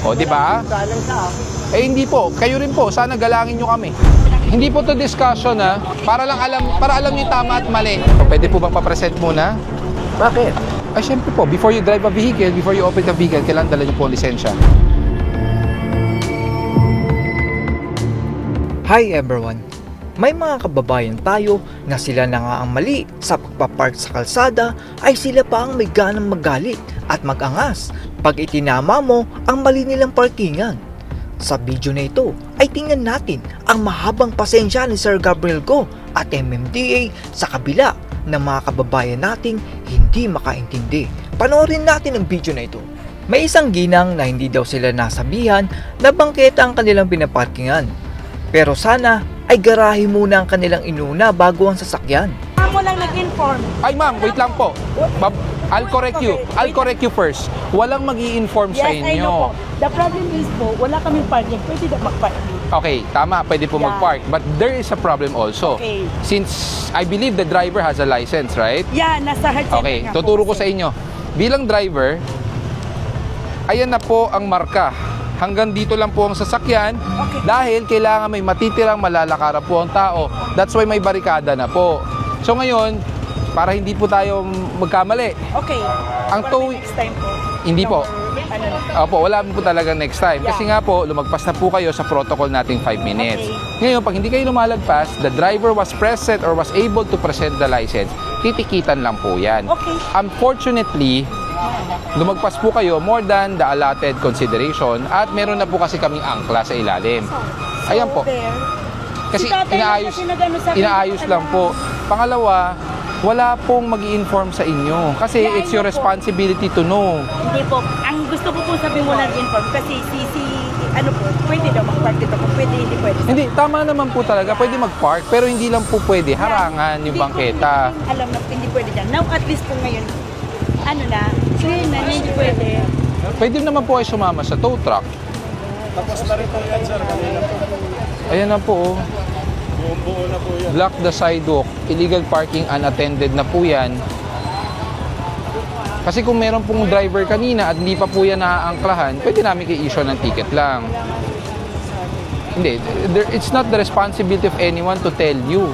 O, di ba? Sa Eh hindi po, kayo rin po, sana galangin nyo kami. Hindi po to discussion ha, para lang alam, para alam niyo tama at mali. O, pwede po bang papresent muna? Bakit? Ay syempre po, before you drive a vehicle, before you operate a vehicle, kailangan dala niyo po ang lisensya. Hi everyone! May mga kababayan tayo na sila na nga ang mali sa pagpapark sa kalsada ay sila pa ang may ganang magalit at magangas pag itinama mo ang mali nilang parkingan. Sa video na ito ay tingnan natin ang mahabang pasensya ni Sir Gabriel Go at MMDA sa kabila ng mga kababayan nating hindi makaintindi. Panoorin natin ang video na ito. May isang ginang na hindi daw sila nasabihan na bangketa ang kanilang pinaparkingan. Pero sana ay garahe muna ang kanilang inuna bago ang sasakyan. Ako lang nag-inform. Ay ma'am, wait lang po. Ma'am, I'll correct you. I'll correct you first. Walang mag inform sa Yes, I know po. inyo. The problem is po, wala kaming parking. Pwede na mag-park. Okay, tama, pwede po Yeah. mag-park. But there is a problem also. Okay. Since I believe the driver has a license, right? Yeah, nasa heart center Okay, tuturo po ko sa inyo. Bilang driver, ayan na po ang marka. Hanggang dito lang po ang sasakyan Okay. dahil kailangan may matitirang malalakaran po ang tao. That's why may barikada na po. So ngayon, para hindi po tayo magkamali, Okay. Ang For tow- the next time po. Hindi po. Ano. Opo, wala po talaga next time. Kasi nga po, lumagpas na po kayo sa protocol nating 5 minutes. Okay. Ngayon, pag hindi kayo lumalagpas, the driver was present or was able to present the license, titikitan lang po yan. Okay. Unfortunately, lumagpas po kayo more than the allotted consideration at meron na po kasi kaming angkla sa ilalim. Ayan po. Kasi inaayos, inaayos lang ano, po. Pangalawa, wala pong mag inform sa inyo. Kasi Yeah, it's your know po. responsibility to know. Hindi po. Ang gusto ko po sabihin mo nag-inform kasi si, si, ano po, pwede daw mag-park dito kung pwede, hindi pwede. Hindi, tama naman po talaga. Pwede mag-park, pero hindi lang po pwede harangan yung Hindi ko- bangketa. hindi alam na hindi pwede dyan. Now, at least po ngayon, ano na, yun na, hindi pwede. Pwede naman po ay sumama sa tow truck. Ayan na po. oh. Block the sidewalk. Illegal parking unattended na po yan. Kasi kung meron pong driver kanina at hindi pa po yan naaangklahan, pwede namin i-issue ng ticket lang. Hindi, it's not the responsibility of anyone to tell you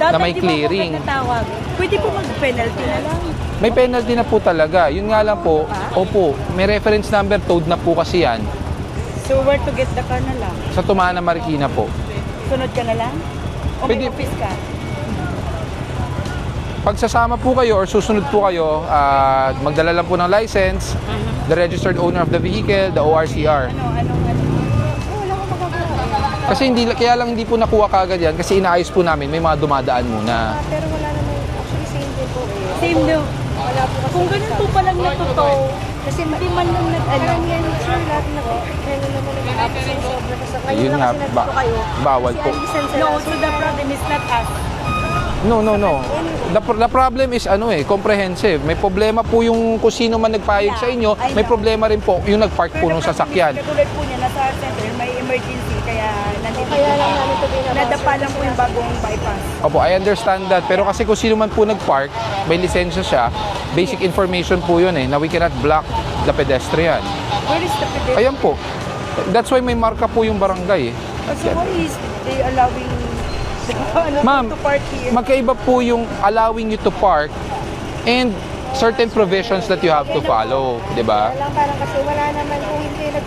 na may Dapat di po clearing. pagkatawag, Pwede po mag-penalty na lang. May penalty na po talaga. Yun nga lang po, opo, may reference number, towed na po kasi yan. So, where to get the car na lang? Sa Tumana, Marikina po. Sunod ka na lang? O Pwede- may office ka? Pag sasama po kayo or susunod po kayo, ah, magdala lang po ng license, the registered owner of the vehicle, the ORCR. Ano, ano, ano? Oh, wala akong magagawa. Kasi hindi, kaya lang hindi po nakuha kagad yan kasi inaayos po namin, may mga dumadaan muna. Ah, pero wala naman, actually same din po eh. Same no. Wala po kasi. Kung ganun po palang natuto, Kasi ma- hindi man lang nag-ano. karamihan sir, lahat na gano'n naman ang tapos yung sobra sa Ngayon Yun lang nga, kasi nandito ba- kayo. bawal Kasi po. ang No, na- so the problem is not us. No, no, no. The, pr- the problem is ano eh, comprehensive. May problema po yung kung sino man nagpayag Yeah, sa inyo, may problema rin po yung nagpark po ng sasakyan. Katulad po niya, nasa center, may emergency, kaya nandito. Kaya lang namin ito binabasa. Nadapa lang po yung bagong bypass. Opo, I understand that. Pero kasi kung sino man po nagpark, may lisensya siya, basic information po yun eh, na we cannot block the pedestrian. Where is the pedestrian? Ayan po. That's why may marka po yung barangay eh. So why is they allowing ano, Ma'am, to park here? Magkaiba po yung allowing you to park and certain provisions that you have to follow, di ba? Lang parang kasi wala naman kung hindi nag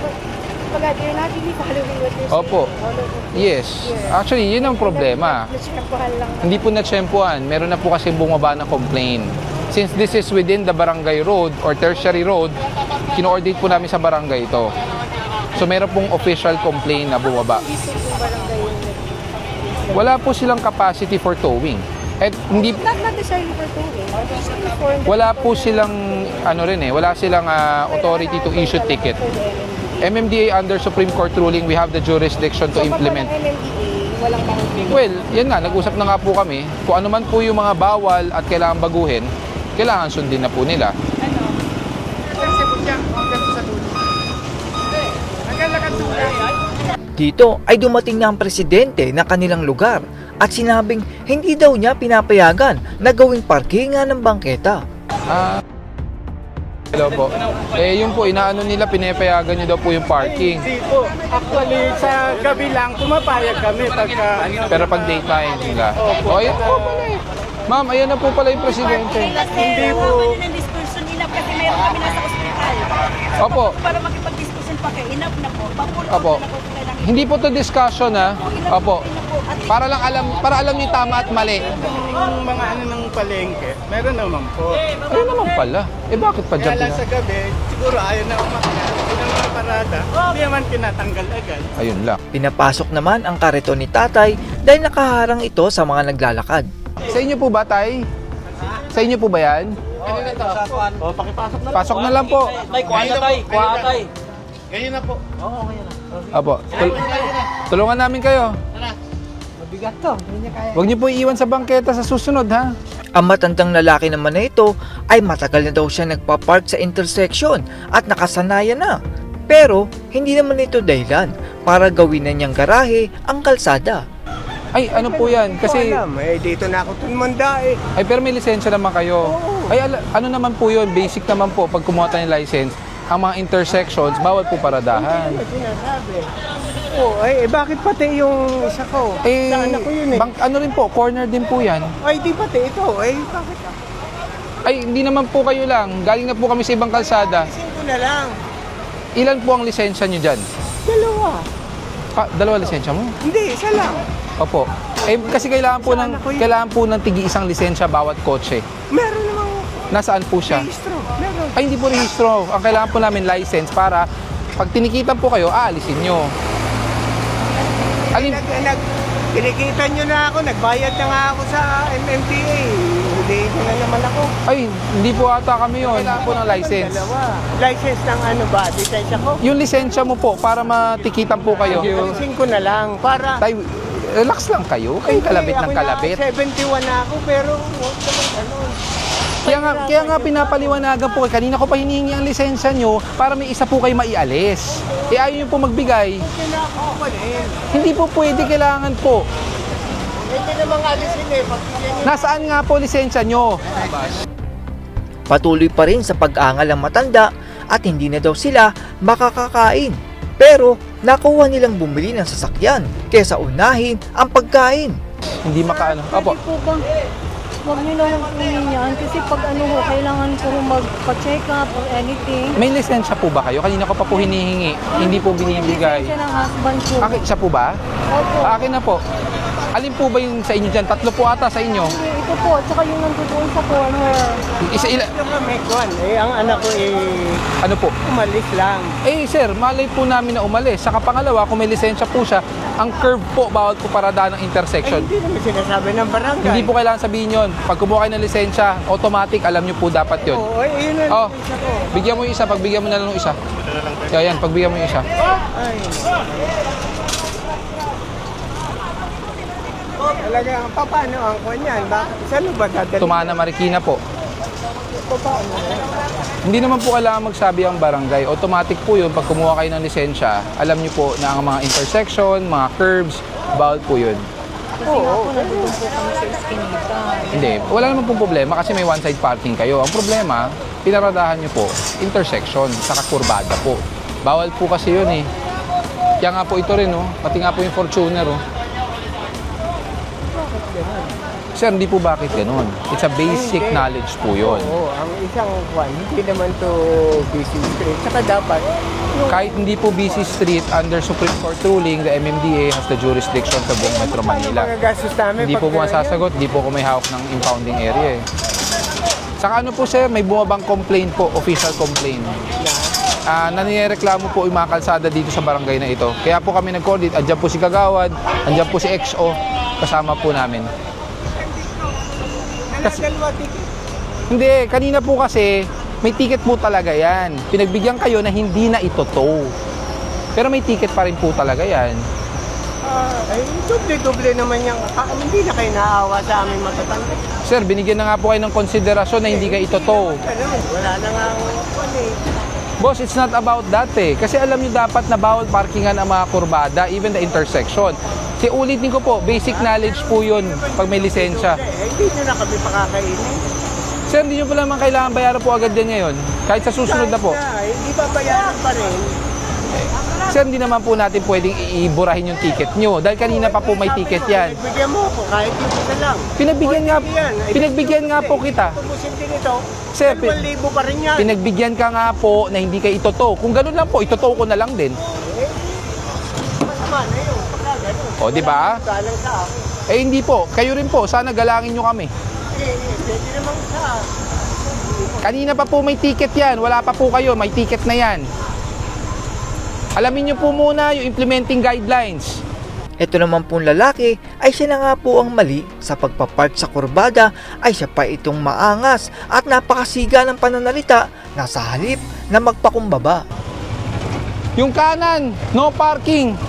Pag you're not really following what you're Opo. saying. over. Yes. Actually, yun ang problema. Natsyempohan lang. Hindi po na-tsempuhan. Meron na po kasi bumaba na complaint. Since this is within the barangay road or tertiary road, kino-ordinate po namin sa barangay ito. So meron pong official complaint na bumaba. Wala po silang capacity for towing. At hindi Not, not necessarily for towing. Wala po silang ano rin eh, wala silang ah, authority to issue ticket. MMDA. Under Supreme Court ruling, we have the jurisdiction to So, implement. MMDA, walang mga Well, yan nga, nag-usap na nga po kami. Kung ano man po yung mga bawal at kailangan baguhin, kailangan sundin na po nila. Ano? Dito ay dumating na ang presidente ng kanilang lugar at sinabing hindi daw niya pinapayagan na gawing parkingan ng bangketa. Ah, Hello po. Eh, yun po, inaano nila, pinepayagan nyo daw po yung parking. Hindi po. Actually, sa gabi lang, pumapayag kami pagka ano. Pero pag daytime nila. O, ayan po pala eh. Ma'am, ayan na po pala yung presidente. Hindi po. ng discussion enough kasi meron kami nasa ospital. Opo. Para makipag-discussion pa kayo, enough na po. Opo. na po kailangan. Hindi po to discussion ha. Opo. Para lang alam, para alam ni tama at mali. Yung mga ano ng palengke, meron naman po. Ano naman pala? Eh bakit pa Kaya dyan lang sa pina? gabi, siguro ayaw na umakyat. Hindi naman parada. Hindi naman tinatanggal agad. Ayun lang. Pinapasok naman ang kariton ni tatay dahil nakaharang ito sa mga naglalakad. Sa inyo po ba, tay? Sa inyo po ba yan? O, pakipasok na. Pasok na lang po. Tay, kuha na tay. Kuha tay. Apo. Tul- tulungan namin kayo. Mabigat to. Hindi niya kaya. Huwag niyo po iiwan sa bangketa sa susunod ha. Ang matandang lalaki naman na ito ay matagal na daw siya nagpa-park sa intersection at nakasanayan na. Pero hindi naman ito dahilan para gawin na niyang garahe ang kalsada. Ay, ano po yan? Kasi, alam, eh, dito na ako tunmanda eh. ay pero may lisensya naman kayo. Ay, ala- ano naman po yun? Basic naman po, pag kumuha tayo ng license, ang mga intersections, bawal po paradahan. Sinasabi. Oo, ay, eh, bakit pati yung isa ko? Eh, Sa anak ko yun eh. bang, ano rin po, corner din po yan. Ay, di pati ito. Ay, bakit ako? Ay, hindi naman po kayo lang. Galing na po kami sa ibang kalsada. Isin ko na lang. Ilan po ang lisensya nyo dyan? Dalawa. Pa, dalawa lisensya mo? Hindi, isa lang. Opo. Eh, kasi kailangan po ng, Saan ako yun? kailangan po ng tigi isang lisensya bawat kotse. Meron namang Nasaan po siya? registro. Meron. Ay, hindi po rehistro. Ang kailangan po namin license para pag tinikitan po kayo, aalisin nyo. Alin? Nag, nag, kinikita nyo na ako, nagbayad na nga ako sa MMDA. Hindi ko na naman ako. Ay, hindi po ata kami yun. Kailangan po ng license. Dalawa. License ng ano ba? Lisensya ko? Yung lisensya mo po para matikitan po kayo. Alisin ko na lang para... Tay, relax lang kayo. Kayo kalabit ng kalabit. Ako na, 71 na ako pero huwag naman ganun. Kaya nga, kaya nga pinapaliwanagan po. Kanina ko pa hinihingi ang lisensya nyo para may isa po kayo maialis. Eh ayaw nyo po magbigay. Hindi po pwede, kailangan po. Hindi naman alisin eh. Nasaan nga po lisensya nyo? Patuloy pa rin sa pag-angal ang matanda at hindi na daw sila makakakain. Pero nakuha nilang bumili ng sasakyan kesa unahin ang pagkain. Hindi makaano. Opo. Pwede po ba? Huwag niyo naman kunin yan kasi pag ano ho, kailangan ko magpa-check up or anything. May lisensya po ba kayo? Kanina ko pa po hinihingi. Hindi po binibigay. Lisensya ng husband ko. Akin, siya po ba? Opo. Akin na po. Alin po ba yung sa inyo dyan? Tatlo po ata sa inyo. Ito po, tsaka yung nandoon sa corner. Isa ila... Eh, ang anak ko eh, Ano po? umalis lang. Eh sir, malay po namin na umalis. Saka pangalawa, kung may lisensya po siya, ang curve po, bawal po paradaan ng Ay, intersection. hindi naman sinasabi ng barangay. Hindi po kailangan sabihin yon. Pag kumuha kayo ng lisensya, automatic, alam nyo po dapat yon. Oo, ay, yun ang Oh, isa ko. bigyan mo yung isa, pagbigyan mo na lang ng isa. Kaya yan, pagbigyan mo yung isa. Ay. Talaga, paano ang kwan yan? Bakit? Saan ba dadalhin? Tumana Marikina po. Paano? Hindi naman po kailangan magsabi ang barangay. Automatic po yun. Pag kumuha kayo ng lisensya, alam nyo po na ang mga intersection, mga curbs, bawal po yun. Kasi nga po, kami sa Eskinita. Hindi, wala naman pong problema kasi may one-side parking kayo. Ang problema, pinaradahan nyo po, intersection, saka kurbada po. Bawal po kasi yun eh. Kaya nga po ito rin, oh. pati nga po yung Fortuner. Oh. Sir, hindi po bakit ganun. It's a basic Hindi. knowledge po yun. Oo, ang isang kwan, hindi naman to busy street. Saka dapat, yung Kahit hindi po busy street, under Supreme Court ruling, the MMDA has the jurisdiction sa buong Metro Manila. Hindi po po masasagot, hindi po ko may hawak ng impounding area eh. Saka ano po sir, may bumabang complaint po, official complaint. Ah, nanireklamo po yung mga kalsada dito sa barangay na ito. Kaya po kami nag-coordinate, andyan po si Kagawad, andyan po si XO, kasama po namin. Kasi-. Hindi, kanina po kasi, may ticket po talaga yan. Pinagbigyan kayo na hindi na ito tow. Pero may ticket pa rin po talaga yan. Ah, ay, doble-doble naman yung, ah, hindi na kayo naawa sa aming matatanda. Sir, binigyan na nga po kayo ng konsiderasyon na hindi ka ito tow. Ganun, wala na nga ang kwan eh. Boss, it's not about that eh. Kasi alam nyo dapat na bawal parkingan ang mga kurbada, even the intersection. Si ulitin ko po, basic knowledge po yun pag may lisensya. Hindi nyo na kami pakakainin. Sir, hindi nyo pa naman kailangan bayaran po agad yan ngayon. Kahit sa susunod na po. Kahit na, hindi pa bayaran pa rin. Sir, hindi naman po natin pwedeng iiburahin yung ticket nyo. Dahil kanina pa po may ticket yan. Bigyan mo ako kahit yung isa lang. Pinagbigyan nga, pinagbigyan nga po kita. Tubusin din ito. Sir, pi- 2,000 pa rin yan. Pinagbigyan ka nga po na hindi kayo itoto. Kung ganun lang po, itoto ko na lang din. Masama na yun. Pagka ganun. O, di ba? Galang sa akin. Eh hindi po, kayo rin po. Sana galangin nyo kami. Eh, eh, pwede naman sa Kanina pa po may ticket yan. Wala pa po kayo. May ticket na yan. Alamin nyo po muna yung implementing guidelines. Ito naman pong lalaki ay siya na nga po ang mali sa pagpapark sa kurbada ay siya pa itong maangas at napakasiga ng pananalita na sa halip na magpakumbaba. Yung kanan, no parking.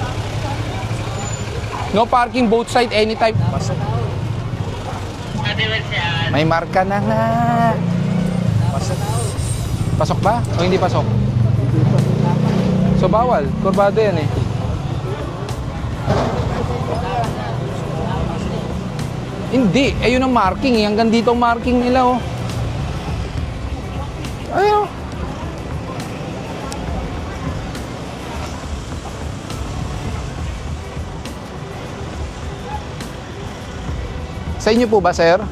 No parking both side anytime. May marka na nga. Pasok ba? O hindi pasok? So bawal. Kurbado yan eh. Hindi. Ayun ang marking eh. Hanggang dito ang marking nila oh. Ayun. Sa inyo po ba, sir?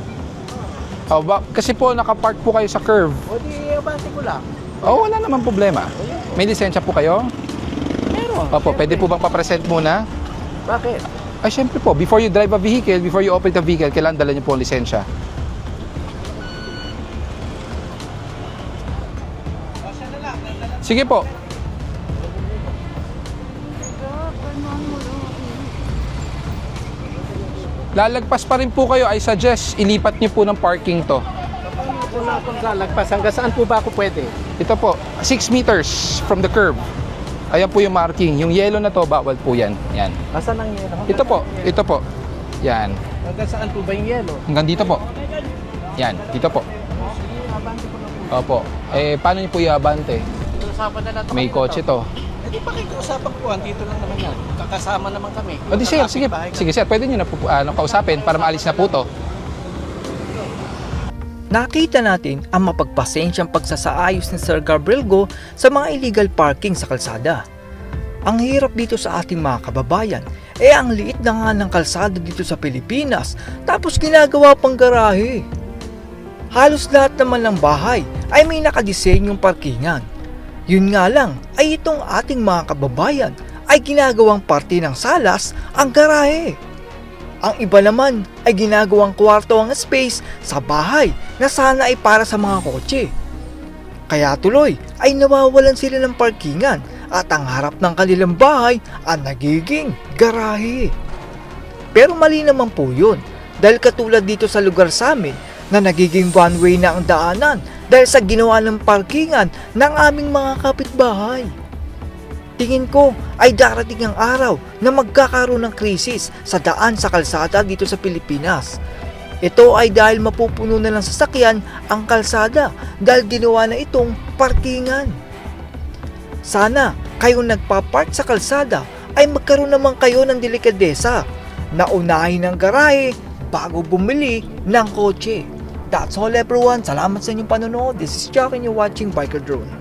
Oh, ba, kasi po nakapark po kayo sa curve. O di, abante ko lang. Oh, wala naman problema. May lisensya po kayo? Meron. Opo, pwede po bang papresent muna? Bakit? Ay, syempre po, before you drive a vehicle, before you operate a vehicle, kailangan dala niyo po ang lisensya. Sige po. Lalagpas pa rin po kayo, I suggest ilipat niyo po ng parking to. Paano akong lalagpas? Hanggang saan po ba ako pwede? Ito po, 6 meters from the curb. Ayan po yung marking. Yung yellow na to, bawal po yan. Yan. Asan ang yelo? Ito po, ito po. Yan. Hanggang saan po ba yung yelo? Hanggang dito po. Yan, dito po. Opo. Eh, paano niyo po iabante? Usapan na natin. May kotse to. Eh di pakikiusapan ko, andito lang naman yan. Kakasama naman kami. O di sir, sige, sige sir, pwede niyo na po ano, kausapin para maalis na po to. Nakita natin ang mapagpasensyang pagsasaayos ni Sir Gabriel Go sa mga illegal parking sa kalsada. Ang hirap dito sa ating mga kababayan, eh ang liit na nga ng kalsada dito sa Pilipinas, tapos ginagawa pang garahe. Halos lahat naman ng bahay ay may nakadesenyong parkingan. Yun nga lang ay itong ating mga kababayan ay ginagawang parte ng salas ang garahe. Ang iba naman ay ginagawang kwarto ang space sa bahay na sana ay para sa mga kotse. Kaya tuloy ay nawawalan sila ng parkingan at ang harap ng kanilang bahay ang nagiging garahe. Pero mali naman po yun dahil katulad dito sa lugar sa amin na nagiging one way na ang daanan dahil sa ginawa ng parkingan ng aming mga kapitbahay. Tingin ko ay darating ang araw na magkakaroon ng krisis sa daan sa kalsada dito sa Pilipinas. Ito ay dahil mapupuno na ng sasakyan ang kalsada dahil ginawa na itong parkingan. Sana kayong nagpapark sa kalsada ay magkaroon naman kayo ng delikadesa na unahin ng garahe bago bumili ng kotse. That's all everyone. Salamat sa inyong panonood. This is Chuck and you're watching Biker Drone.